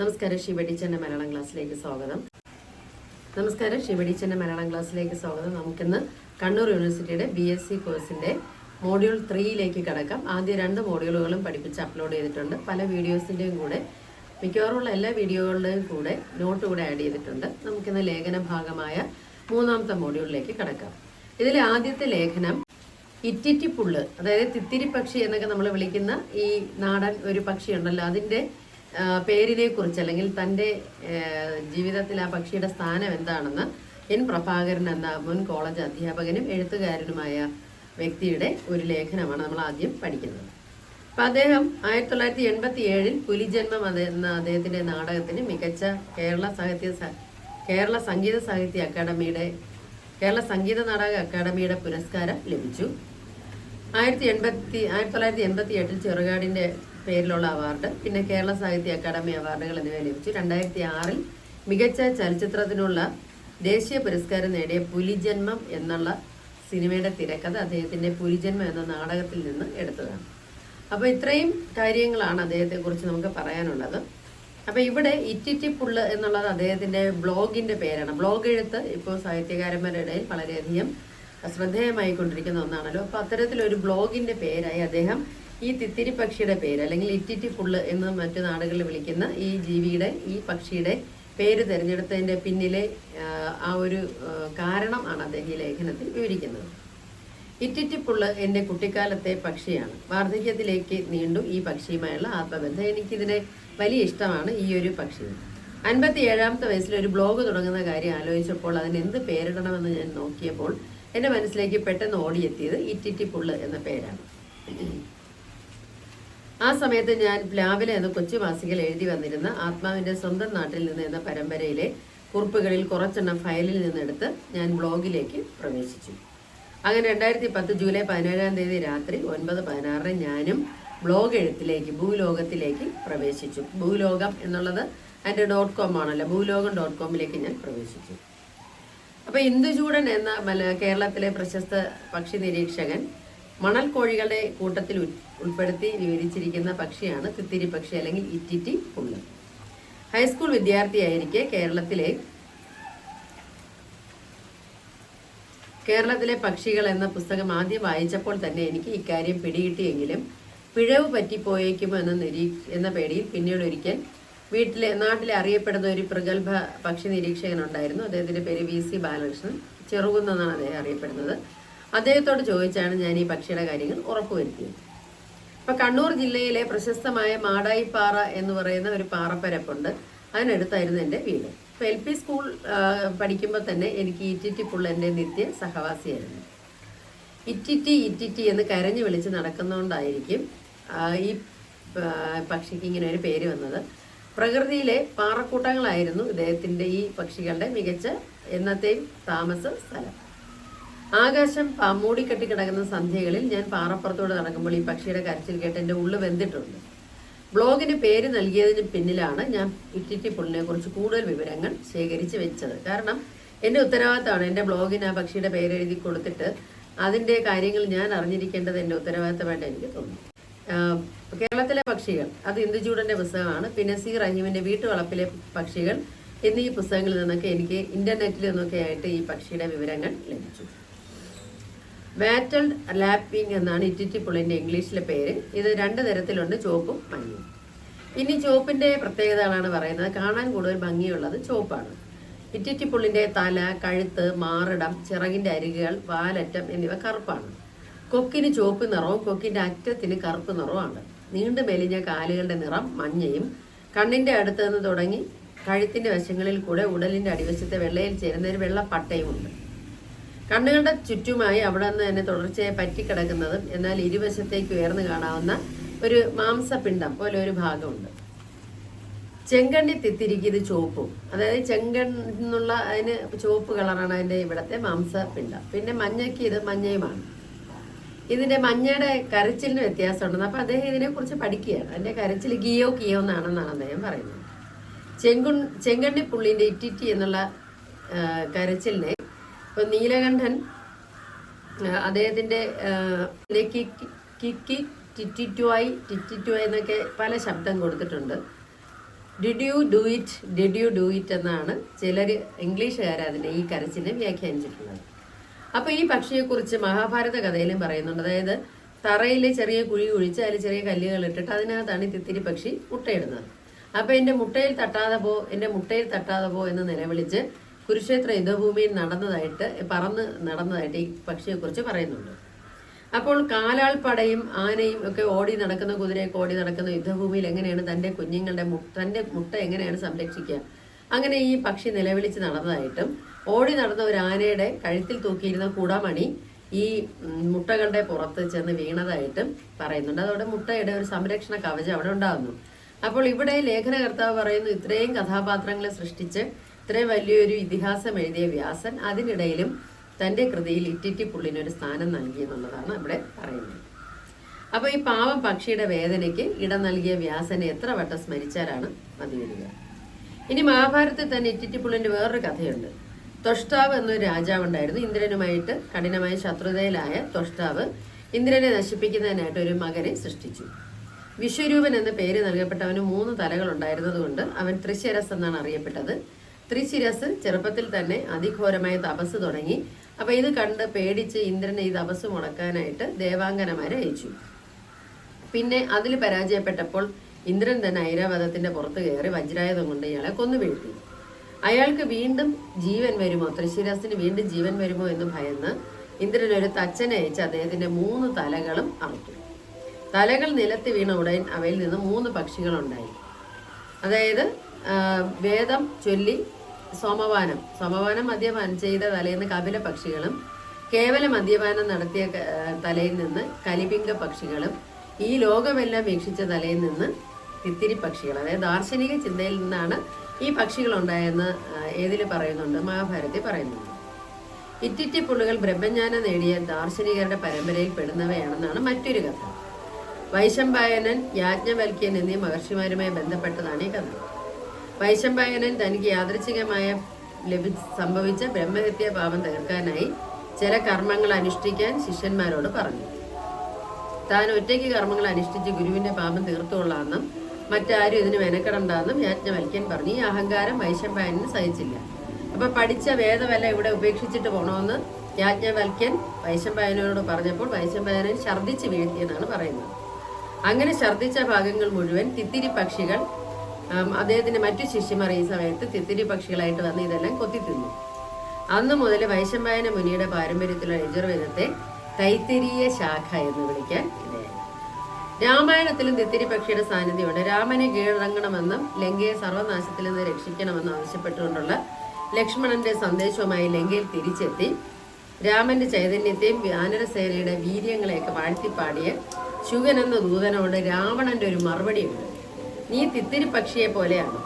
നമസ്കാരം ശിവടിച്ചന്റെ മലയാളം ക്ലാസ്സിലേക്ക് സ്വാഗതം. നമസ്കാരം ശിവടിച്ചന്റെ മലയാളം ക്ലാസ്സിലേക്ക് സ്വാഗതം. നമുക്കിന്ന് കണ്ണൂർ യൂണിവേഴ്സിറ്റിയുടെ ബി എസ് സി കോഴ്സിന്റെ മോഡ്യൂൾ ത്രീയിലേക്ക് കടക്കാം. ആദ്യ രണ്ട് മോഡ്യൂളുകളും പഠിപ്പിച്ച് അപ്ലോഡ് ചെയ്തിട്ടുണ്ട്. പല വീഡിയോസിന്റെയും കൂടെ മിക്കവാറുമുള്ള എല്ലാ വീഡിയോകളുടെയും കൂടെ നോട്ട് കൂടെ ആഡ് ചെയ്തിട്ടുണ്ട്. നമുക്കിന്ന് ലേഖന ഭാഗമായ മൂന്നാമത്തെ മോഡ്യൂളിലേക്ക് കടക്കാം. ഇതിലെ ആദ്യത്തെ ലേഖനം ഇറ്റിറ്റിപ്പുള്ള് അതായത് തിത്തിരി പക്ഷി എന്നൊക്കെ നമ്മൾ വിളിക്കുന്ന ഈ നാടൻ ഒരു പക്ഷിയുണ്ടല്ലോ. അതിന്റെ പേരിനെ കുറിച്ച് അല്ലെങ്കിൽ തന്റെ ജീവിതത്തിൽ ആ പക്ഷിയുടെ സ്ഥാനം എന്താണെന്ന് എൻ പ്രഭാകരൻ എന്ന മുൻ കോളേജ് അധ്യാപകനും എഴുത്തുകാരനുമായ വ്യക്തിയുടെ ഒരു ലേഖനമാണ് നമ്മൾ ആദ്യം പഠിക്കുന്നത്. അപ്പൊ അദ്ദേഹം ആയിരത്തി തൊള്ളായിരത്തി എൺപത്തി ഏഴിൽ പുലിജന്മം എന്ന അദ്ദേഹത്തിന്റെ നാടകത്തിന് മികച്ച കേരള സാഹിത്യ കേരള സംഗീത സാഹിത്യ അക്കാദമിയുടെ കേരള സംഗീത നാടക അക്കാദമിയുടെ പുരസ്കാരം ലഭിച്ചു. ആയിരത്തി എൺപത്തി ആയിരത്തി തൊള്ളായിരത്തി എൺപത്തി എട്ടിൽ ചെറുകാടിന്റെ പേരിലുള്ള അവാർഡ് പിന്നെ കേരള സാഹിത്യ അക്കാദമി അവാർഡുകൾ എന്നിവ ലഭിച്ചു. രണ്ടായിരത്തി ആറിൽ മികച്ച ചലച്ചിത്രത്തിനുള്ള ദേശീയ പുരസ്കാരം നേടിയ പുലിജന്മം എന്നുള്ള സിനിമയുടെ തിരക്കഥ അദ്ദേഹത്തിന്റെ പുലിജന്മം എന്ന നാടകത്തിൽ നിന്ന് എടുത്തതാണ്. അപ്പോൾ ഇത്രയും കാര്യങ്ങളാണ് അദ്ദേഹത്തെക്കുറിച്ച് നമുക്ക് പറയാനുള്ളത്. അപ്പോൾ ഇവിടെ ഇറ്റിറ്റിപ്പുള്ള് എന്നുള്ളത് അദ്ദേഹത്തിന്റെ ബ്ലോഗിന്റെ പേരാണ്. ബ്ലോഗ് എഴുത്ത് ഇപ്പോൾ സാഹിത്യകാരന്മാരുടെ ഇടയിൽ വളരെയധികം ശ്രദ്ധേയമായിക്കൊണ്ടിരിക്കുന്ന ഒന്നാണല്ലോ. അപ്പോൾ അത്തരത്തിലൊരു ബ്ലോഗിന്റെ പേരായി അദ്ദേഹം ഈ തിത്തിരി പക്ഷിയുടെ പേര് അല്ലെങ്കിൽ ഇറ്റിറ്റി പുള്ള് എന്ന് മറ്റു നാടുകളിൽ വിളിക്കുന്ന ഈ ജീവിയുടെ ഈ പക്ഷിയുടെ പേര് തിരഞ്ഞെടുത്തതിന്റെ പിന്നിലെ ആ, ഒരു കാരണം ആണ് അദ്ദേഹം ഈ ലേഖനത്തിൽ വിവരിക്കുന്നത്. ഇറ്റിറ്റിപ്പുള്ള് എന്റെ കുട്ടിക്കാലത്തെ പക്ഷിയാണ്. വാർദ്ധക്യത്തിലേക്ക് നീണ്ടു ഈ പക്ഷിയുമായുള്ള ആത്മബന്ധം എനിക്കിതിനെ വലിയ ഇഷ്ടമാണ് ഈ ഒരു പക്ഷി. അൻപത്തി ഏഴാമത്തെ വയസ്സിൽ ഒരു ബ്ലോഗ് തുടങ്ങുന്ന കാര്യം ആലോചിച്ചപ്പോൾ അതിന് എന്ത് പേരിടണമെന്ന് ഞാൻ നോക്കിയപ്പോൾ എന്റെ മനസ്സിലേക്ക് പെട്ടെന്ന് ഓടിയെത്തിയത് ഇറ്റിറ്റി ഇറ്റിറ്റിപ്പുള്ള് എന്ന പേരാണ്. ആ സമയത്ത് ഞാൻ പ്ലാവില എന്ന കൊച്ചു മാസികയിൽ എഴുതി വന്നിരുന്ന ആത്മാവിന്റെ സ്വന്തം നാട്ടിൽ നിന്ന് എന്ന പരമ്പരയിലെ കുറിപ്പുകളിൽ കുറച്ചെണ്ണം ഫയലിൽ നിന്നെടുത്ത് ഞാൻ ബ്ലോഗിലേക്ക് പ്രവേശിച്ചു. അങ്ങനെ രണ്ടായിരത്തി പത്ത് ജൂലൈ പതിനേഴാം തീയതി രാത്രി ഒൻപത് പതിനാറിന് ഞാനും ബ്ലോഗ് എഴുത്തിലേക്ക് ഭൂലോകത്തിലേക്ക് പ്രവേശിച്ചു. ഭൂലോകം എന്നുള്ളത് അതിന്റെ ഡോട്ട് കോം ആണല്ലോ. ഭൂലോകം ഡോട്ട് കോമിലേക്ക് ഞാൻ പ്രവേശിച്ചു. അപ്പോൾ ഇന്ദുചൂടൻ എന്ന കേരളത്തിലെ പ്രശസ്ത പക്ഷി നിരീക്ഷകൻ മണൽ കോഴികളുടെ കൂട്ടത്തിൽ ഉൾ- ഉൾപ്പെടുത്തി വിവരിച്ചിരിക്കുന്ന പക്ഷിയാണ് തിത്തിരി പക്ഷി അല്ലെങ്കിൽ ഇറ്റിറ്റി പുള്ള്. ഹൈസ്കൂൾ വിദ്യാർത്ഥിയായിരിക്കെ കേരളത്തിലെ കേരളത്തിലെ പക്ഷികൾ എന്ന പുസ്തകം ആദ്യം വായിച്ചപ്പോൾ തന്നെ എനിക്ക് ഇക്കാര്യം പിടികിട്ടിയെങ്കിലും പിഴവ് പറ്റിപ്പോയേക്കുമോ എന്ന നിരീ എന്ന പേടിയിൽ പിന്നീട് ഒരിക്കൽ വീട്ടിലെ നാട്ടിലെ അറിയപ്പെടുന്ന ഒരു പ്രഗത്ഭ പക്ഷി നിരീക്ഷകനുണ്ടായിരുന്നു. അദ്ദേഹത്തിന്റെ പേര് വി സി ബാലകൃഷ്ണൻ. ചെറുകുന്നെന്നാണ് അദ്ദേഹം അറിയപ്പെടുന്നത്. അദ്ദേഹത്തോട് ചോദിച്ചാണ് ഞാൻ ഈ പക്ഷിയുടെ കാര്യങ്ങൾ ഉറപ്പുവരുത്തിയത്. ഇപ്പൊ കണ്ണൂർ ജില്ലയിലെ പ്രശസ്തമായ മാടായിപ്പാറ എന്ന് പറയുന്ന ഒരു പാറപ്പരപ്പുണ്ട്. അതിനടുത്തായിരുന്നു എന്റെ വീട്. ഇപ്പൊ എൽ പി സ്കൂൾ പഠിക്കുമ്പോൾ തന്നെ എനിക്ക് ഇറ്റിറ്റി പുള്ള എന്റെ നിത്യ സഹവാസിയായിരുന്നു. ഇറ്റിറ്റി ഇറ്റിറ്റി എന്ന് കരഞ്ഞു വിളിച്ച് നടക്കുന്നതുകൊണ്ടായിരിക്കും ഈ പക്ഷിക്ക് ഇങ്ങനെ ഒരു പേര് വന്നത്. പ്രകൃതിയിലെ പാറക്കൂട്ടങ്ങളായിരുന്നു ഇദ്ദേഹത്തിന്റെ ഈ പക്ഷികളുടെ മികച്ച എന്നത്തെയും താമസ സ്ഥലം. ആകാശം മൂടിക്കെട്ടി കിടക്കുന്ന സന്ധ്യകളിൽ ഞാൻ പാറപ്പുറത്തോട് നടക്കുമ്പോൾ ഈ പക്ഷിയുടെ കരച്ചിൽ കേട്ട് എന്റെ ഉള്ളു വെന്തിട്ടുണ്ട്. ബ്ലോഗിന് പേര് നൽകിയതിന് പിന്നിലാണ് ഞാൻ ഇറ്റിറ്റി പുള്ളിനെ കുറിച്ച് കൂടുതൽ വിവരങ്ങൾ ശേഖരിച്ച് വെച്ചത്. കാരണം എന്റെ ഉത്തരവാദിത്തമാണ് എന്റെ ബ്ലോഗിന് ആ പക്ഷിയുടെ പേര് എഴുതി കൊടുത്തിട്ട് അതിന്റെ കാര്യങ്ങൾ ഞാൻ അറിഞ്ഞിരിക്കേണ്ടത് എന്റെ ഉത്തരവാദിത്തമായിട്ട് എനിക്ക് തോന്നുന്നു. കേരളത്തിലെ പക്ഷികൾ അത് ഇന്ദുചൂടന്റെ പുസ്തകമാണ്. പിന്നെ സി റഹീമിന്റെ വീട്ടുവളപ്പിലെ പക്ഷികൾ എന്നീ പുസ്തകങ്ങളിൽ നിന്നൊക്കെ എനിക്ക് ഇന്റർനെറ്റിൽ നിന്നൊക്കെ ആയിട്ട് ഈ പക്ഷിയുടെ വിവരങ്ങൾ ലഭിച്ചു. വാറ്റൽഡ് ലാപ്പിംഗ് എന്നാണ് ഇറ്റിറ്റിപ്പുള്ളിന്റെ ഇംഗ്ലീഷിലെ പേര്. ഇത് രണ്ട് തരത്തിലുണ്ട് ചുവപ്പും മഞ്ഞയും ഇനി ചുവപ്പിന്റെ പ്രത്യേകതകളാണ് പറയുന്നത്. കാണാൻ കൂടുതൽ ഭംഗിയുള്ളത് ചുവപ്പാണ്. ഇറ്റിറ്റിപ്പുള്ളിന്റെ തല കഴുത്ത് മാറിടം ചിറകിന്റെ അരികുകൾ വാലറ്റം എന്നിവ കറുപ്പാണ്. കൊക്കിന് ചുവപ്പ് നിറവും കൊക്കിന്റെ അറ്റത്തിന് കറുപ്പ് നിറവുമാണ്. നീണ്ടു മെലിഞ്ഞ കാലുകളുടെ നിറം മഞ്ഞയും. കണ്ണിന്റെ അടുത്ത് നിന്ന് തുടങ്ങി കഴുത്തിന്റെ വശങ്ങളിൽ കൂടെ ഉടലിന്റെ അടിവശത്തെ വെള്ളയിൽ ചേരുന്ന ഒരു വെള്ള പട്ടയുമുണ്ട് കണ്ണുകളുടെ ചുറ്റുമായി അവിടെ നിന്ന് തന്നെ തുടർച്ചയായി പറ്റിക്കിടക്കുന്നതും എന്നാൽ ഇരുവശത്തേക്ക് ഉയർന്നു കാണാവുന്ന ഒരു മാംസപിണ്ഡം പോലെ ഒരു ഭാഗമുണ്ട്. ചെങ്കണ്ണി തിത്തിരിക്കിയത് ചുവപ്പും അതായത് ചെങ്കണ്ണെന്നുള്ള അതിന് ചുവപ്പ് കളറാണ് അതിന്റെ ഇവിടത്തെ മാംസപിണ്ഡം. പിന്നെ മഞ്ഞയ്ക്ക് ഇത് മഞ്ഞയുമാണ്. ഇതിന്റെ മഞ്ഞയുടെ കരച്ചിലിന് വ്യത്യാസമുണ്ടെന്ന് അപ്പൊ അദ്ദേഹം ഇതിനെ കുറിച്ച് പഠിക്കുകയാണ്. അതിന്റെ കരച്ചിൽ ഗിയോ കിയോ എന്നാണെന്നാണ് അദ്ദേഹം പറയുന്നത്. ചെങ്കുൺ ചെങ്കണ്ണി പുള്ളിന്റെ ഇറ്റിറ്റി എന്നുള്ള കരച്ചിലിനെ ഇപ്പൊ നീലകണ്ഠൻ അദ്ദേഹത്തിന്റെ കിക്കി ടിറ്റിറ്റുവായി ടിറ്റിറ്റുവായി എന്നൊക്കെ പല ശബ്ദം കൊടുത്തിട്ടുണ്ട്. Did you do it did you do it എന്നാണ് ചിലർ ഇംഗ്ലീഷുകാർ അതിനെ ഈ കരച്ചിനെ വ്യാഖ്യാനിച്ചിട്ടുള്ളത്. അപ്പോൾ ഈ പക്ഷിയെക്കുറിച്ച് മഹാഭാരത കഥയിലും പറയുന്നുണ്ട്. അതായത് തറയിൽ ചെറിയ കുഴി കുഴിച്ച് അതിൽ ചെറിയ കല്ലുകൾ ഇട്ടിട്ട് അതിനകത്താണ് ഈ തിത്തിരി പക്ഷി മുട്ടയിടുന്നത്. അപ്പോൾ എന്റെ മുട്ടയിൽ തട്ടാതെ പോ എന്റെ മുട്ടയിൽ തട്ടാതെ പോ എന്ന് നിലവിളിച്ച് കുരുക്ഷേത്ര യുദ്ധഭൂമിയിൽ നടന്നതായിട്ട് പറന്ന് നടന്നതായിട്ട് ഈ പക്ഷിയെക്കുറിച്ച് പറയുന്നുണ്ട്. അപ്പോൾ കാലാൾപ്പടയും ആനയും ഒക്കെ ഓടി നടക്കുന്ന കുതിരയൊക്കെ ഓടി നടക്കുന്ന യുദ്ധഭൂമിയിൽ എങ്ങനെയാണ് തന്റെ കുഞ്ഞുങ്ങളുടെ തന്റെ മുട്ട എങ്ങനെയാണ് സംരക്ഷിക്കുക? അങ്ങനെ ഈ പക്ഷി നിലവിളിച്ച് നടന്നതായിട്ടും ഓടി നടന്ന ഒരു ആനയുടെ കഴുത്തിൽ തൂക്കിയിരുന്ന കുടമണി ഈ മുട്ടകളുടെ പുറത്ത് ചെന്ന് വീണതായിട്ടും പറയുന്നുണ്ട്. അതോടെ മുട്ടയുടെ ഒരു സംരക്ഷണ കവചം അവിടെ ഉണ്ടാകുന്നു. അപ്പോൾ ഇവിടെ ലേഖനകർത്താവ് പറയുന്നു ഇത്രയും കഥാപാത്രങ്ങളെ സൃഷ്ടിച്ച് ഇത്രയും വലിയൊരു ഇതിഹാസം എഴുതിയ വ്യാസൻ അതിനിടയിലും തന്റെ കൃതിയിൽ ഇറ്റിറ്റി പുള്ളിനൊരു സ്ഥാനം നൽകി എന്നുള്ളതാണ് ഇവിടെ പറയുന്നത്. അപ്പോൾ ഈ പാവം പക്ഷിയുടെ വേദനയ്ക്ക് ഇടം നൽകിയ വ്യാസനെ എത്ര വട്ടം സ്മരിച്ചാലാണ് മതി വരിക. ഇനി മഹാഭാരതത്തിൽ തന്നെ ഇറ്റിറ്റിപ്പുള്ളിന്റെ വേറൊരു കഥയുണ്ട്. തൊഷ്ടാവ് എന്നൊരു രാജാവ് രാജാവുണ്ടായിരുന്നു. ഇന്ദ്രനുമായിട്ട് കഠിനമായ ശത്രുതയിലായ തൊഷ്ടാവ് ഇന്ദ്രനെ നശിപ്പിക്കുന്നതിനായിട്ട് ഒരു മകനെ സൃഷ്ടിച്ചു. വിശ്വരൂപൻ എന്ന പേര് നൽകപ്പെട്ടവന് മൂന്ന് തലകൾ ഉണ്ടായിരുന്നതുകൊണ്ട് അവൻ ത്രിശരസ് എന്നാണ് അറിയപ്പെട്ടത്. ത്രിശിരസ് ചെറുപ്പത്തിൽ തന്നെ അതിഘോരമായ തപസ് തുടങ്ങി. അപ്പൊ ഇത് കണ്ട് പേടിച്ച് ഇന്ദ്രനെ ഈ തപസ് മുടക്കാനായിട്ട് ദേവാംഗനമാരെ അയച്ചു. പിന്നെ അതിൽ പരാജയപ്പെട്ടപ്പോൾ ഇന്ദ്രൻ തന്നെ ഐരാവതത്തിന്റെ പുറത്ത് കയറി വജ്രായുധം കൊണ്ട് ഇയാളെ കൊന്നു വീഴ്ത്തി. അയാൾക്ക് വീണ്ടും ജീവൻ വരുമോ? തൃശ്ശിരസിന് വീണ്ടും ജീവൻ വരുമോ എന്ന് ഭയന്ന് ഇന്ദ്രൻ ഒരു തച്ചനെ അയച്ച് അദ്ദേഹത്തിന്റെ മൂന്ന് തലകളും അറുത്തു. തലകൾ നിലത്ത് വീണ ഉടൻ അവയിൽ നിന്ന് മൂന്ന് പക്ഷികളുണ്ടായി. അതായത് വേദം ചൊല്ലി സോമപാനം സോമപാനം മദ്യപാനം ചെയ്ത തലേന്ന് കപില പക്ഷികളും കേവല മദ്യപാനം നടത്തിയ തലയിൽ നിന്ന് കലിപിംഗ പക്ഷികളും ഈ ലോകമെല്ലാം വീക്ഷിച്ച തലയിൽ നിന്ന് തിത്തിരി പക്ഷികൾ അതായത് ദാർശനിക ചിന്തയിൽ നിന്നാണ് ഈ പക്ഷികൾ ഉണ്ടായെന്ന് ഏതിൽ പറയുന്നുണ്ട്? മഹാഭാരതി പറയുന്നുണ്ട്. ഇറ്റിറ്റി പുള്ളുകൾ ബ്രഹ്മജ്ഞാനം നേടിയ ദാർശനികരുടെ പരമ്പരയിൽ പെടുന്നവയാണെന്നാണ് മറ്റൊരു കഥ. വൈശംപായനൻ യാജ്ഞവൽക്യൻ എന്നീ മഹർഷിമാരുമായി ബന്ധപ്പെട്ടതാണ് ഈ കഥ. വൈശംപായനൻ തനിക്ക് യാദൃച്ഛികമായ ലഭി സംഭവിച്ച ബ്രഹ്മഹത്യ പാപം തീർക്കാനായി ചില കർമ്മങ്ങൾ അനുഷ്ഠിക്കാൻ ശിഷ്യന്മാരോട് പറഞ്ഞു. താൻ ഒറ്റയ്ക്ക് കർമ്മങ്ങൾ അനുഷ്ഠിച്ച് ഗുരുവിന്റെ പാപം തീർത്തുകൊള്ളാമെന്നും മറ്റാരും ഇതിന് മെനക്കെടണ്ടെന്നും യാജ്ഞവൽക്യൻ പറഞ്ഞു. ഈ അഹങ്കാരം വൈശംപായനന് സഹിച്ചില്ല. അപ്പൊ പഠിച്ച വേദമല്ല ഇവിടെ ഉപേക്ഷിച്ചിട്ട് പോകണമെന്ന് യാജ്ഞവൽക്യൻ വൈശംപായനോട് പറഞ്ഞപ്പോൾ വൈശംപായനൻ ഛർദ്ദിച്ച് വീഴ്ത്തിയെന്നാണ് പറയുന്നത്. അങ്ങനെ ഛർദ്ദിച്ച ഭാഗങ്ങൾ മുഴുവൻ തിത്തിരി പക്ഷികൾ അദ്ദേഹത്തിന്റെ മറ്റു ശിഷ്യന്മാർ ഈ സമയത്ത് തിത്തിരി പക്ഷികളായിട്ട് വന്ന് ഇതെല്ലാം കൊത്തി തിന്നു. അന്ന് മുതൽ വൈശമ്പായന മുനിയുടെ പാരമ്പര്യത്തിലുള്ള യജുർവേദത്തെ തൈത്തിരിയ ശാഖ എന്ന് വിളിക്കാൻ രാമായണത്തിലും തിത്തിരി പക്ഷിയുടെ സാന്നിധ്യമുണ്ട്. രാമനെ കീഴടങ്ങണമെന്നും ലങ്കയെ സർവനാശത്തിൽ നിന്ന് രക്ഷിക്കണമെന്നും ആവശ്യപ്പെട്ടുകൊണ്ടുള്ള ലക്ഷ്മണന്റെ സന്ദേശവുമായി ലങ്കയിൽ തിരിച്ചെത്തി രാമന്റെ ചൈതന്യത്തെയും വാനരസേനയുടെ വീര്യങ്ങളെയൊക്കെ വാഴ്ത്തിപ്പാടിയ ശുഗൻ എന്ന ദൂതനോട് രാവണന്റെ ഒരു മറുപടിയുണ്ട്. നീ തിത്തിരി പക്ഷിയെ പോലെയാണ്.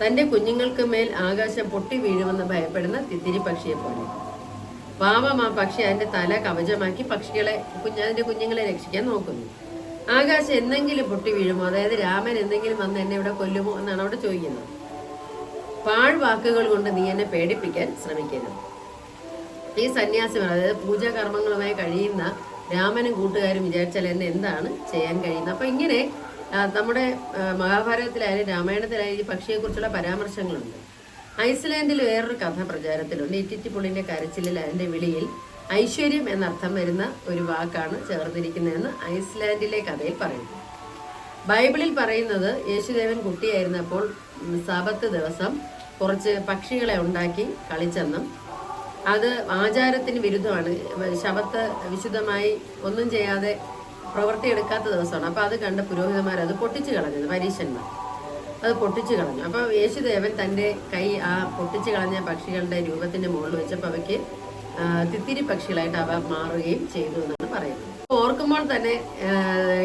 തന്റെ കുഞ്ഞുങ്ങൾക്ക് മേൽ ആകാശം പൊട്ടി വീഴുമെന്ന് ഭയപ്പെടുന്ന തിത്തിരി പക്ഷിയെ പോലെ. പാവം ആ പക്ഷി അതിന്റെ തല കവചമാക്കി പക്ഷികളെ കുഞ്ഞ അതിന്റെ കുഞ്ഞുങ്ങളെ രക്ഷിക്കാൻ നോക്കുന്നു. ആകാശം എന്തെങ്കിലും പൊട്ടി വീഴുമോ? അതായത് രാമൻ എന്തെങ്കിലും വന്ന് എന്നെ ഇവിടെ കൊല്ലുമോ എന്നാണ് അവിടെ ചോദിക്കുന്നത്. പാഴ്വാക്കുകൾ കൊണ്ട് നീ എന്നെ പേടിപ്പിക്കാൻ ശ്രമിക്കരുത്. ഈ സന്യാസിമാർ അതായത് പൂജാകർമ്മങ്ങളുമായി കഴിയുന്ന രാമനും കൂട്ടുകാരും വിചാരിച്ചാൽ എന്നെ എന്താണ് ചെയ്യാൻ കഴിയുന്നത്? അപ്പൊ ഇങ്ങനെ നമ്മുടെ മഹാഭാരതത്തിലായാലും രാമായണത്തിലായാലും ഈ പക്ഷിയെക്കുറിച്ചുള്ള പരാമർശങ്ങളുണ്ട്. ഐസ്ലാൻഡിൽ വേറൊരു കഥ പ്രചാരത്തിലുണ്ട് ഇറ്റിറ്റിപ്പുള്ളിന്റെ കരച്ചിലിൽ അതിന്റെ വിളിയിൽ ഐശ്വര്യം എന്നർത്ഥം വരുന്ന ഒരു വാക്കാണ് ചേർന്നിരിക്കുന്നതെന്ന് ഐസ്ലാൻഡിലെ കഥയിൽ പറയുന്നു. ബൈബിളിൽ പറയുന്നത് യേശുദേവൻ കുട്ടിയായിരുന്നപ്പോൾ സബത്ത് ദിവസം കുറച്ച് പക്ഷികളെ ഉണ്ടാക്കി കളിച്ചെന്നും അത് ആചാരത്തിന് വിരുദ്ധമാണ്. ശബത്ത് വിശുദ്ധമായി ഒന്നും ചെയ്യാതെ പ്രവൃത്തിയെടുക്കാത്ത ദിവസമാണ്. അപ്പോൾ അത് കണ്ട പുരോഹിതന്മാർ അത് പൊട്ടിച്ചു കളഞ്ഞത് പരീശന്മാർ അത് പൊട്ടിച്ചു കളഞ്ഞു. അപ്പോൾ യേശുദേവൻ തന്റെ കൈ ആ പൊട്ടിച്ചു കളഞ്ഞ പക്ഷികളുടെ രൂപത്തിന്റെ മുകളിൽ വെച്ചപ്പോൾ അവയ്ക്ക് തിത്തിരി പക്ഷികളായിട്ട് അവ മാറുകയും ചെയ്തു എന്നാണ് പറയുന്നത്. ഓർക്കുമ്പോൾ തന്നെ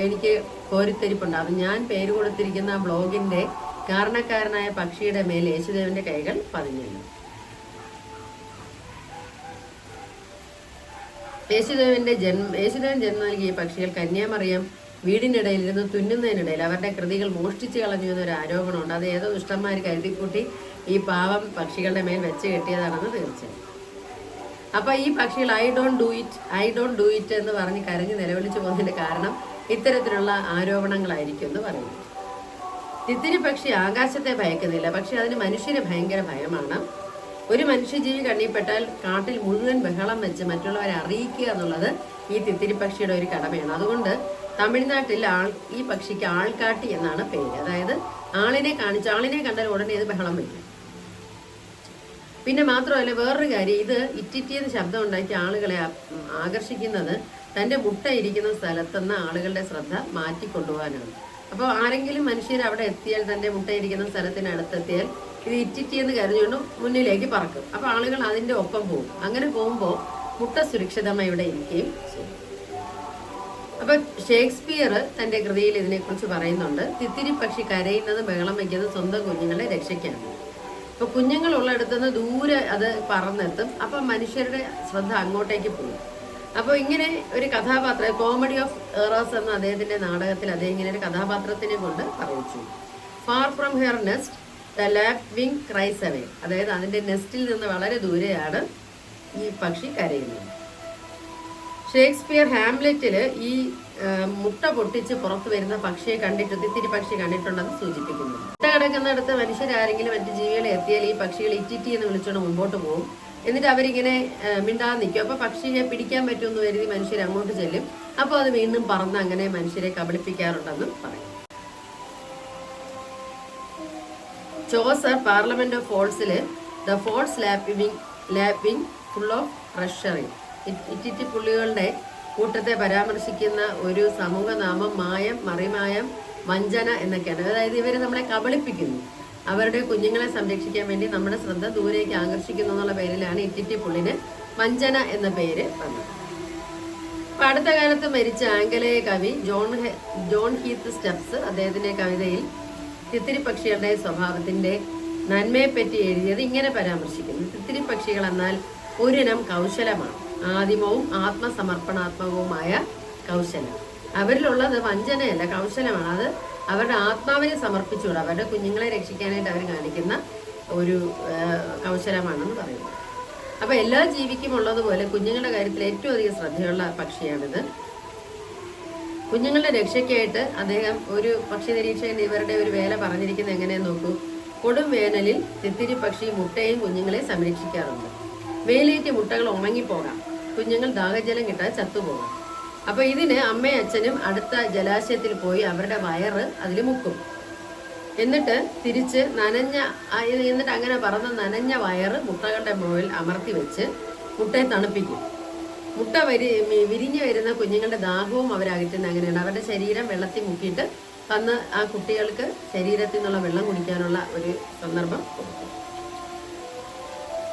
എനിക്ക് അത് ഞാൻ പേര് കൊടുത്തിരിക്കുന്ന ബ്ലോഗിന്റെ കാരണക്കാരനായ പക്ഷിയുടെ മേൽ യേശുദേവന്റെ കൈകൾ പതിഞ്ഞല്ലോ യേശുദേവന്റെ ജന്മ യേശുദേവൻ ജന്മം നൽകിയ പക്ഷികൾ കന്യാമറിയം വീടിനിടയിൽ ഇരുന്ന് തുന്നുന്നതിനിടയിൽ അവരുടെ കൃതികൾ മോഷ്ടിച്ചു കളഞ്ഞു എന്നൊരു ആരോപണമുണ്ട്. അത് ഏതോ ദുഷ്ടന്മാർ കരുതിക്കൂട്ടി ഈ പാവം പക്ഷികളുടെ മേൽ വെച്ച് കെട്ടിയതാണെന്ന് തീർച്ചയായും. അപ്പൊ ഈ പക്ഷികൾ I don't do it I don't do it എന്ന് പറഞ്ഞ് കരഞ്ഞ് നിലവിളിച്ചു പോകുന്നതിന്റെ കാരണം ഇത്തരത്തിലുള്ള ആരോപണങ്ങളായിരിക്കും എന്ന് പറയുന്നു. തിത്തിരി പക്ഷി ആകാശത്തെ ഭയക്കുന്നില്ല. പക്ഷെ അതിന് മനുഷ്യരെ ഭയങ്കര ഭയമാണ്. ഒരു മനുഷ്യജീവി കണ്ണിപ്പെട്ടാൽ കാട്ടിൽ മുഴുവൻ ബഹളം വെച്ച് മറ്റുള്ളവരെ അറിയിക്കുക എന്നുള്ളത് ഈ തിത്തിരി പക്ഷിയുടെ ഒരു കടമയാണ്. അതുകൊണ്ട് തമിഴ്നാട്ടിൽ ആൾ ഈ പക്ഷിക്ക് ആൾക്കാട്ടി എന്നാണ് പേര്. അതായത് ആളിനെ കാണിച്ച് ആളിനെ കണ്ടാൽ ഉടനെ ഇത് ബഹളം വയ്ക്കും പിന്നെ മാത്രമല്ല വേറൊരു കാര്യം ഇത് ഇറ്റിറ്റിയെന്ന് ശബ്ദം ഉണ്ടാക്കി ആളുകളെ ആകർഷിക്കുന്നത് തന്റെ മുട്ട ഇരിക്കുന്ന സ്ഥലത്തുനിന്ന് ആളുകളുടെ ശ്രദ്ധ മാറ്റിക്കൊണ്ടുപോകാനാണ്. അപ്പോൾ ആരെങ്കിലും മനുഷ്യർ അവിടെ എത്തിയാൽ തന്റെ മുട്ടയിരിക്കുന്ന സ്ഥലത്തിനടുത്തെത്തിയാൽ ഇത് ഇറ്റിറ്റി എന്ന് കരുതിക്കൊണ്ട് മുന്നിലേക്ക് പറക്കും. അപ്പോൾ ആളുകൾ അതിന്റെ ഒപ്പം പോകും. അങ്ങനെ പോകുമ്പോൾ മുട്ട സുരക്ഷിതമായി ഇവിടെ ഇരിക്കുകയും ചെയ്യും. അപ്പൊ ഷേക്സ്പിയർ തന്റെ കൃതിയിൽ ഇതിനെക്കുറിച്ച് പറയുന്നുണ്ട് തിത്തിരി പക്ഷി കരയുന്നത് ബഹളം വയ്ക്കുന്നത് സ്വന്തം കുഞ്ഞുങ്ങളെ കുഞ്ഞുങ്ങൾ ഉള്ളിടത്തുനിന്ന് ദൂരെ അത് പറന്നെത്തും. അപ്പൊ മനുഷ്യരുടെ ശ്രദ്ധ അങ്ങോട്ടേക്ക് പോകും. അപ്പോൾ ഇങ്ങനെ ഒരു കഥാപാത്രം കോമഡി ഓഫ് എറേഴ്സ് എന്ന അദ്ദേഹത്തിന്റെ നാടകത്തിൽ അദ്ദേഹം ഇങ്ങനെ ഒരു കഥാപാത്രത്തിനെ കൊണ്ട് അറിയിച്ചു far from her nest the lapwing cries away അതായത് അതിന്റെ നെസ്റ്റിൽ നിന്ന് വളരെ ദൂരെയാണ് ഈ പക്ഷി കരയുന്നത്. ഷേക്സ്പിയർ ഹാംലെറ്റിൽ ഈ മുട്ട പൊട്ടിച്ച് പുറത്തു വരുന്ന പക്ഷിയെ കണ്ടിട്ട് തിത്തിരി പക്ഷി കണ്ടിട്ടുണ്ടെന്ന് സൂചിപ്പിക്കുന്നു. മുട്ട കിടക്കുന്നിടത്ത് മനുഷ്യരാരെങ്കിലും മറ്റു ജീവികളെ എത്തിയാൽ ഈ പക്ഷികൾ ഇറ്റിറ്റി എന്ന് വിളിച്ചുകൊണ്ട് മുമ്പോട്ട് പോകും. എന്നിട്ട് അവരിങ്ങനെ മിണ്ടാതെ നിൽക്കും. അപ്പൊ പക്ഷിയെ പിടിക്കാൻ പറ്റുമെന്ന് കരുതി മനുഷ്യർ അങ്ങോട്ട് ചെല്ലും. അപ്പോൾ അത് വീണ്ടും പറന്ന് അങ്ങനെ മനുഷ്യരെ കബളിപ്പിക്കാറുണ്ടെന്നും പറയും. Chaucer parliament of ഫോൾസിൽ the fowls lapping lapping full of പ്രഷറിങ് ഇറ്റിറ്റി പുള്ളികളുടെ കൂട്ടത്തെ പരാമർശിക്കുന്ന ഒരു സമൂഹനാമം മായം മറിമായം വഞ്ചന എന്നൊക്കെയാണ്. അതായത് ഇവർ നമ്മളെ കബളിപ്പിക്കുന്നു. അവരുടെ കുഞ്ഞുങ്ങളെ സംരക്ഷിക്കാൻ വേണ്ടി നമ്മുടെ ശ്രദ്ധ ദൂരേക്ക് ആകർഷിക്കുന്നു എന്നുള്ള പേരിലാണ് ഇറ്റിറ്റി പുള്ളിന് വഞ്ചന എന്ന പേര് വന്നത്. അപ്പൊ അടുത്ത കാലത്ത് മരിച്ച ആംഗലേയ കവി ജോൺ ജോൺ ഹീത്ത് സ്റ്റെപ്സ് അദ്ദേഹത്തിന്റെ കവിതയിൽ തിത്തിരി പക്ഷികളുടെ സ്വഭാവത്തിന്റെ നന്മയെപ്പറ്റി എഴുതിയത് ഇങ്ങനെ പരാമർശിക്കുന്നു. തിത്തിരി പക്ഷികൾ എന്നാൽ ഒരിനം കൗശലമാണ്. ആദിമവും ആത്മസമർപ്പണാത്മകവുമായ കൗശലം. അവരിലുള്ളത് വഞ്ചനയല്ല കൗശലമാണ്. അത് അവരുടെ ആത്മാവിനെ സമർപ്പിച്ചുകൊണ്ട് അവരുടെ കുഞ്ഞുങ്ങളെ രക്ഷിക്കാനായിട്ട് അവർ കാണിക്കുന്ന ഒരു അവസരമാണെന്ന് പറയുന്നത് അപ്പൊ എല്ലാ ജീവിക്കും ഉള്ളതുപോലെ കുഞ്ഞുങ്ങളുടെ കാര്യത്തിൽ ഏറ്റവും അധികം ശ്രദ്ധയുള്ള പക്ഷിയാണിത്. കുഞ്ഞുങ്ങളുടെ രക്ഷയ്ക്കായിട്ട് അദ്ദേഹം ഒരു പക്ഷി നിരീക്ഷകൻ ഇവരുടെ ഒരു വേല പറഞ്ഞിരിക്കുന്നത് എങ്ങനെയെന്ന് നോക്കൂ. കൊടും വേനലിൽ തിത്തിരി പക്ഷി മുട്ടയും കുഞ്ഞുങ്ങളെ സംരക്ഷിക്കാറുണ്ട്. വെയിലേറ്റ് മുട്ടകൾ ഉണങ്ങിപ്പോകാം. കുഞ്ഞുങ്ങൾ ദാഹജലം കിട്ടാൻ ചത്തുപോകാം. അപ്പൊ ഇതിന് അമ്മയും അച്ഛനും അടുത്ത ജലാശയത്തിൽ പോയി അവരുടെ വയറ് അതിൽ മുക്കും. എന്നിട്ട് തിരിച്ച് നനഞ്ഞ എന്നിട്ട് അങ്ങനെ പറന്ന് നനഞ്ഞ വയറ് മുട്ടകളുടെ മുകളിൽ അമർത്തി വെച്ച് മുട്ടയെ തണുപ്പിക്കും. മുട്ട വരി വിരിഞ്ഞു വരുന്ന കുഞ്ഞുങ്ങളുടെ ദാഹവും അവരകറ്റുന്ന അങ്ങനെയാണ് അവരുടെ ശരീരം വെള്ളത്തിൽ മുക്കിയിട്ട് തന്ന് ആ കുട്ടികൾക്ക് ശരീരത്തിൽ നിന്നുള്ള വെള്ളം കുടിക്കാനുള്ള ഒരു സന്ദർഭം കൊടുക്കും.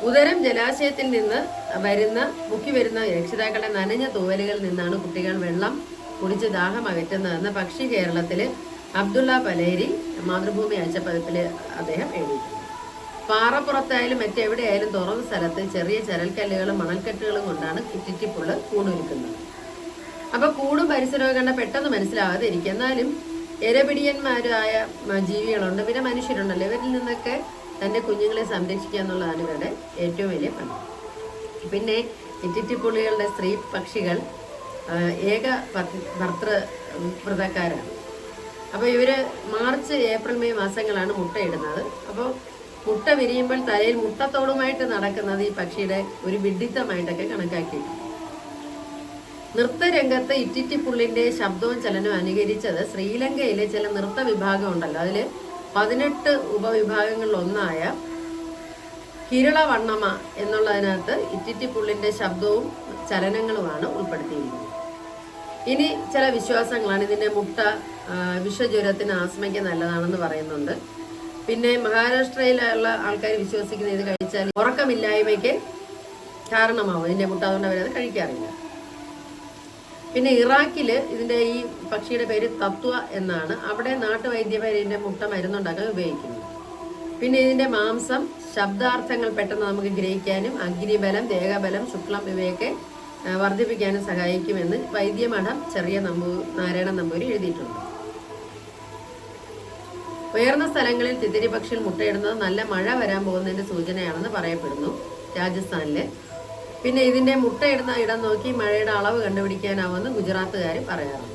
ഉദരം ജലാശയത്തിൽ നിന്ന് വരുന്ന മുക്കി വരുന്ന രക്ഷിതാക്കളുടെ നനഞ്ഞ തൂവലുകളിൽ നിന്നാണ് കുട്ടികൾ വെള്ളം കുടിച്ച് ദാഹം അകറ്റുന്നതെന്ന് പക്ഷി കേരളത്തിൽ അബ്ദുള്ള പലേരി മാതൃഭൂമി ആഴ്ചപ്പതിപ്പിൽ അദ്ദേഹം എഴുതിയിട്ടുണ്ട്. പാറപ്പുറത്തായാലും മറ്റെവിടെയായാലും തുറന്ന സ്ഥലത്ത് ചെറിയ ചരൽക്കല്ലുകളും മണൽക്കെട്ടുകളും കൊണ്ടാണ് ഇറ്റിറ്റിപ്പുള്ള് കൂടൊരുക്കുന്നത് അപ്പൊ കൂടും പരിസരവും കണ്ട പെട്ടെന്ന് മനസ്സിലാവാതെ ഇരിക്കും. എന്നാലും എരപിടിയന്മാരായ ജീവികളുണ്ട്. പിന്നെ മനുഷ്യരുണ്ടല്ലോ. ഇവരിൽ നിന്നൊക്കെ തന്റെ കുഞ്ഞുങ്ങളെ സംരക്ഷിക്കുക എന്നുള്ളതാണ് ഇവരുടെ ഏറ്റവും വലിയ പണി പിന്നെ ഇറ്റിറ്റിപ്പുള്ളികളുടെ സ്ത്രീ പക്ഷികൾ ഏക ഭർത്തൃ വ്രതക്കാരാണ് അപ്പോൾ ഇവർ മാർച്ച് ഏപ്രിൽ മെയ് മാസങ്ങളാണ് മുട്ടയിടുന്നത്. അപ്പോൾ മുട്ട വിരിയുമ്പോൾ തലയിൽ മുട്ടത്തോടുമായിട്ട് നടക്കുന്നത് ഈ പക്ഷിയുടെ ഒരു വിഡിത്തമായിട്ടൊക്കെ കണക്കാക്കി നൃത്തരംഗത്ത് ഇറ്റിറ്റിപ്പുള്ളിന്റെ ശബ്ദവും ചലനവും അനുകരിച്ചത് ശ്രീലങ്കയിലെ ചില നൃത്ത വിഭാഗം ഉണ്ടല്ലോ. അതിൽ പതിനെട്ട് ഉപവിഭാഗങ്ങളിലൊന്നായ കിരള വണ്ണമ എന്നുള്ളതിനകത്ത് ഇറ്റിറ്റിപ്പുള്ളിന്റെ ശബ്ദവും ചലനങ്ങളുമാണ് ഉൾപ്പെടുത്തിയിരിക്കുന്നത്. ഇനി ചില വിശ്വാസങ്ങളാണ്. ഇതിന്റെ മുട്ട വിഷജ്വരത്തിന് ആസ്മയ്ക്ക് നല്ലതാണെന്ന് പറയുന്നുണ്ട്. പിന്നെ മഹാരാഷ്ട്രയിലുള്ള ആൾക്കാർ വിശ്വസിക്കുന്ന ഇത് കഴിച്ചാൽ ഉറക്കമില്ലായ്മയ്ക്ക് കാരണമാവും. ഇതിന്റെ മുട്ട അതുകൊണ്ട് അവരത് കഴിക്കാറില്ല. പിന്നെ ഇറാഖിൽ ഇതിന്റെ ഈ പക്ഷിയുടെ പേര് തത്വ എന്നാണ്. അവിടെ നാട്ടുവൈദ്യപേരിന്റെ മുട്ട മരുന്നുണ്ടാക്കാൻ ഉപയോഗിക്കുന്നത് പിന്നെ ഇതിന്റെ മാംസം ശബ്ദാർത്ഥങ്ങൾ പെട്ടെന്ന് നമുക്ക് ഗ്രഹിക്കാനും അഗ്നിബലം ദേഹബലം ശുക്ലം ഇവയൊക്കെ വർദ്ധിപ്പിക്കാനും സഹായിക്കുമെന്ന് വൈദ്യമഠം ചെറിയ നമ്പൂ നാരായണ നമ്പൂരി എഴുതിയിട്ടുണ്ട്. ഉയർന്ന സ്ഥലങ്ങളിൽ തിത്തിരി പക്ഷികൾ മുട്ടയിടുന്നത് നല്ല മഴ വരാൻ പോകുന്നതിന്റെ സൂചനയാണെന്ന് പറയപ്പെടുന്നു രാജസ്ഥാനിൽ. പിന്നെ ഇതിന്റെ മുട്ടയിടുന്ന ഇടം നോക്കി മഴയുടെ അളവ് കണ്ടുപിടിക്കാനാവുമെന്ന് ഗുജറാത്തുകാർ പറയാറുണ്ട്.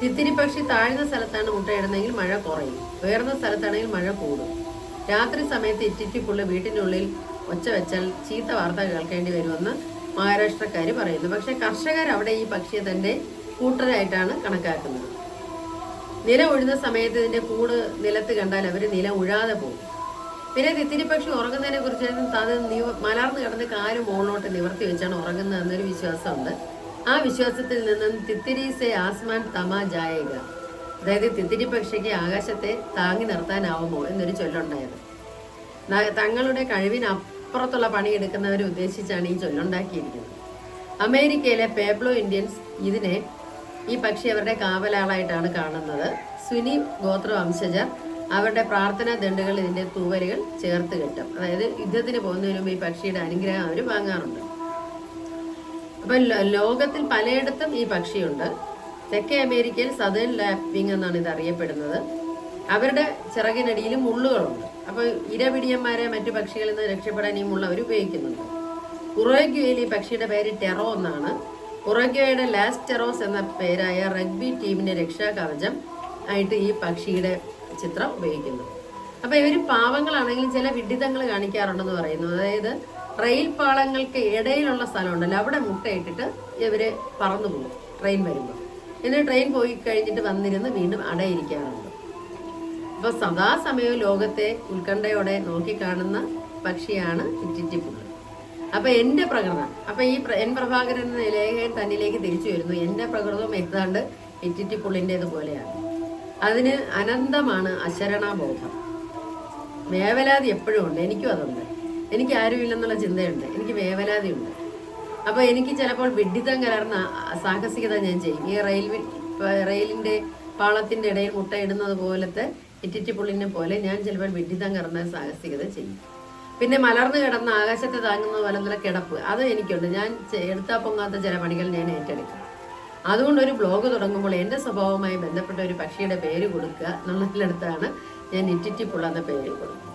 തിത്തിരി പക്ഷി താഴ്ന്ന സ്ഥലത്താണ് മുട്ടയിടുന്നതെങ്കിൽ മഴ കുറയും. ഉയർന്ന സ്ഥലത്താണെങ്കിൽ മഴ കൂടും. രാത്രി സമയത്ത് ഇറ്റിറ്റിപ്പുള്ള വീട്ടിനുള്ളിൽ ഒച്ച വെച്ചാൽ ചീത്ത വാർത്ത കേൾക്കേണ്ടി വരുമെന്ന് മഹാരാഷ്ട്രക്കാർ പറയുന്നു. പക്ഷേ കർഷകർ അവിടെ ഈ പക്ഷിയെ തന്റെ കൂട്ടരായിട്ടാണ് കണക്കാക്കുന്നത്. നില ഒഴുന്ന സമയത്ത് ഇതിന്റെ കൂട് നിലത്ത് കണ്ടാൽ അവർ നില ഉഴാതെ പോകും. പിന്നെ തിത്തിരി പക്ഷി ഉറങ്ങുന്നതിനെ കുറിച്ച് അത് മലർന്ന് കിടന്ന് കാൽ മുകളിലോട്ട് നിവർത്തി വെച്ചാണ് ഉറങ്ങുന്നത് എന്നൊരു വിശ്വാസമുണ്ട്. ആ വിശ്വാസത്തിൽ നിന്നും തിത്തിരി സെ ആസ്മാൻ തമാ ജായക. അതായത് തിത്തിരി പക്ഷിക്ക് ആകാശത്തെ താങ്ങി നിർത്താനാവുമോ എന്നൊരു ചൊല്ലുണ്ടായത്. തങ്ങളുടെ കഴിവിനപ്പുറത്തുള്ള പണിയെടുക്കുന്നവരെ ഉദ്ദേശിച്ചാണ് ഈ ചൊല്ലുണ്ടാക്കിയിരിക്കുന്നത്. അമേരിക്കയിലെ പേബ്ലോ ഇന്ത്യൻസ് ഇതിനെ ഈ പക്ഷി അവരുടെ കാവലാളായിട്ടാണ് കാണുന്നത്. സുനി ഗോത്ര വംശജർ അവരുടെ പ്രാർത്ഥനാ ദണ്ടുകൾ ഇതിന്റെ തൂവലുകൾ ചേർത്ത് കെട്ടും. അതായത് യുദ്ധത്തിന് പോകുന്നതിന് മുമ്പ് ഈ പക്ഷിയുടെ അനുഗ്രഹം അവർ വാങ്ങാറുണ്ട്. അപ്പം ലോകത്തിൽ പലയിടത്തും ഈ പക്ഷിയുണ്ട്. തെക്കേ അമേരിക്കയിൽ സദേൺ ലാപ്പിംഗ് എന്നാണ് ഇത് അറിയപ്പെടുന്നത്. അവരുടെ ചിറകിനടിയിൽ മുള്ളുകളുണ്ട്. അപ്പോൾ ഇരപിടിയന്മാരെ മറ്റു പക്ഷികളിൽ നിന്ന് രക്ഷപ്പെടാൻ ഈ മുള്ള അവർ ഉപയോഗിക്കുന്നുണ്ട്. ഉറോഗ്യയിൽ ഈ പക്ഷിയുടെ പേര് ടെറോ എന്നാണ്. ഉറോഗ്യയുടെ ലാസ്റ്റ് ടെറോസ് എന്ന പേരായ റഗ്ബി ടീമിന്റെ രക്ഷാകവചം ആയിട്ട് ഈ പക്ഷിയുടെ ചിത്രം ഉപയോഗിക്കുന്നു. അപ്പൊ ഇവർ പാവങ്ങളാണെങ്കിലും ചില വിഡിതങ്ങൾ കാണിക്കാറുണ്ടെന്ന് പറയുന്നു. അതായത് റെയിൽ പാളങ്ങൾക്ക് ഇടയിലുള്ള സ്ഥലമുണ്ടല്ലോ അവിടെ മുട്ടയിട്ടിട്ട് ഇവർ പറന്നു പോകും ട്രെയിൻ വരുമ്പോൾ എന്നിട്ട് ട്രെയിൻ പോയി കഴിഞ്ഞിട്ട് വന്നിരുന്ന് വീണ്ടും അടയിരിക്കാറുണ്ട്. അപ്പൊ സദാസമയവും ലോകത്തെ ഉത്കണ്ഠയോടെ നോക്കിക്കാണുന്ന പക്ഷിയാണ് ഇറ്റിറ്റിപ്പുകൾ അപ്പൊ എന്റെ പ്രകൃതം അപ്പൊ ഈ എൻ പ്രഭാകരൻ നിലയെ തന്നിലേക്ക് തിരിച്ചു വരുന്നു. എന്റെ പ്രകൃതം ഏതാണ്ട് ഇറ്റിറ്റിപ്പുള്ളിന്റെത് പോലെയാണ് അതിന് അനന്തമാണ് അശരണാബോധം. വേവലാതി എപ്പോഴും ഉണ്ട്. എനിക്കും അതുണ്ട്. എനിക്ക് ആരുമില്ലെന്നുള്ള ചിന്തയുണ്ട്. എനിക്ക് വേവലാതി ഉണ്ട് അപ്പോൾ എനിക്ക് ചിലപ്പോൾ വിഡ്ഢിത്തം കലർന്ന സാഹസികത ഞാൻ ചെയ്യും. ഈ റെയിൽവേ റെയിലിന്റെ പാളത്തിന്റെ ഇടയിൽ മുട്ടയിടുന്നത് പോലത്തെ ഇറ്റിറ്റി പുള്ളിനെ പോലെ ഞാൻ ചിലപ്പോൾ വിഡ്ഢിത്തം കലർന്ന സാഹസികത ചെയ്യും. പിന്നെ മലർന്നു കിടന്ന ആകാശത്തെ താങ്ങുന്ന പോലെ നല്ല കിടപ്പ്. അത് എനിക്കുണ്ട്. ഞാൻ എടുത്താൽ എടുത്താ പൊങ്ങാത്ത ചില പണികൾ ഞാൻ ഏറ്റെടുക്കും. അതുകൊണ്ട് ഒരു ബ്ലോഗ് തുടങ്ങുമ്പോൾ എന്റെ സ്വഭാവവുമായി ബന്ധപ്പെട്ട ഒരു പക്ഷിയുടെ പേര് കൊടുക്കുക എന്നുള്ളതിനടുത്താണ് ഞാൻ ഇറ്റിറ്റിപ്പുള്ള പേര് കൊടുക്കുന്നത്.